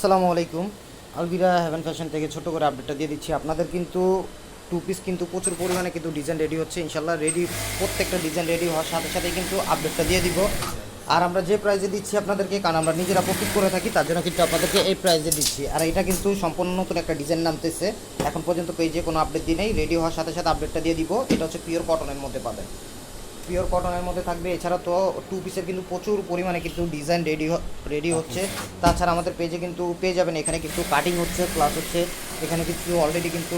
আসসালামু আলাইকুম। আলবিরা haven fashion থেকে ছোট করে আপডেটটা দিয়ে দিচ্ছি। আপনাদের কিন্তু টু পিস কিন্তু প্রচুর পরিমাণে কিন্তু ডিজাইন রেডি হচ্ছে। ইনশাল্লাহ রেডি প্রত্যেকটা ডিজাইন রেডি হওয়ার সাথে সাথে কিন্তু আপডেটটা দিয়ে দিব। আর আমরা যে প্রাইজে দিচ্ছি আপনাদেরকে, কারণ আমরা নিজেরা প্রস্তুত করে থাকি, তার জন্য কিন্তু আপনাদেরকে এই প্রাইজে দিচ্ছি। আর এটা কিন্তু সম্পূর্ণ নতুন একটা ডিজাইন নামতেছে। এখন পর্যন্ত পেজে কোনো আপডেট দিই নেই। রেডি হওয়ার সাথে সাথে আপডেটটা দিয়ে দিব। এটা হচ্ছে পিওর কটনের মধ্যে পাবেন। পিওর কটনের মধ্যে থাকবে। এছাড়া তো টু পিসের কিন্তু প্রচুর পরিমাণে কিন্তু ডিজাইন রেডি রেডি হচ্ছে। তাছাড়া আমাদের পেজে কিন্তু পেয়ে যাবেন। এখানে কিন্তু কাটিং হচ্ছে প্লাস হচ্ছে এখানে কিন্তু অলরেডি কিন্তু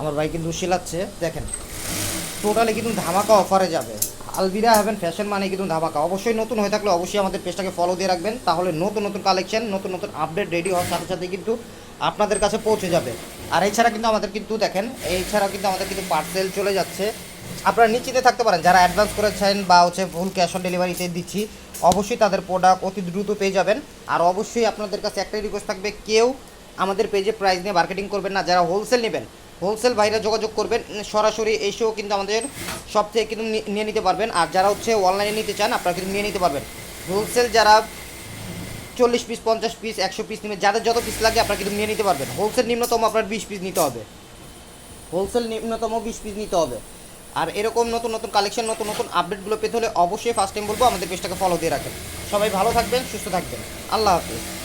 আমার ভাই কিন্তু শিলাচ্ছে। দেখেন টোটালি কিন্তু ধামাকা অফারে যাবে। আলবিরা হ্যাভেন ফ্যাশন মানে কিন্তু ধামাকা। অবশ্যই নতুন হয়ে থাকলে অবশ্যই আমাদের পেজটাকে ফলো দিয়ে রাখবেন। তাহলে নতুন নতুন কালেকশন নতুন নতুন আপডেট রেডি হওয়ার সাথে সাথে কিন্তু আপনাদের কাছে পৌঁছে যাবে। আর এছাড়া কিন্তু আমাদের কিন্তু দেখেন এছাড়া কিন্তু আমাদের কিন্তু পার্সেল চলে যাচ্ছে। আপনারা নিশ্চিতে থাকতে পারেন, যারা অ্যাডভান্স করেছেন বা হচ্ছে ফুল ক্যাশ অন ডেলিভারিতে দিচ্ছি, অবশ্যই তাদের প্রোডাক্ট অতি দ্রুত পেয়ে যাবেন। আর অবশ্যই আপনাদের কাছে একটাই রিকোয়েস্ট থাকবে, কেউ আমাদের পেজে প্রাইস নিয়ে মার্কেটিং করবেন না, যারা হোলসেল নেবেন হোলসেল ভাইরা যোগাযোগ করবেন, সরাসরি এসেও কিন্তু আমাদের সব থেকে কিন্তু নিয়ে নিতে পারবেন। আর যারা হচ্ছে অনলাইনে নিতে চান, আপনারা কিন্তু নিয়ে নিতে পারবেন। হোলসেল যারা চল্লিশ পিস পঞ্চাশ পিস একশো পিস নেবেন, যাদের যত পিস লাগে আপনারা কিন্তু নিয়ে নিতে পারবেন। হোলসেল নিম্নতম আপনার বিশ পিস নিতে হবে। হোলসেল নিম্নতম বিশ পিস নিতে হবে। আর এরকম নতুন নতুন কালেকশন নতুন নতুন আপডেটগুলো পেতে হলে অবশ্যই ফার্স্ট টাইম বলব, আমাদের পেজটাকে ফলো দিয়ে রাখেন সবাই ভালো থাকবেন, সুস্থ থাকবেন। আল্লাহ হাফিজ।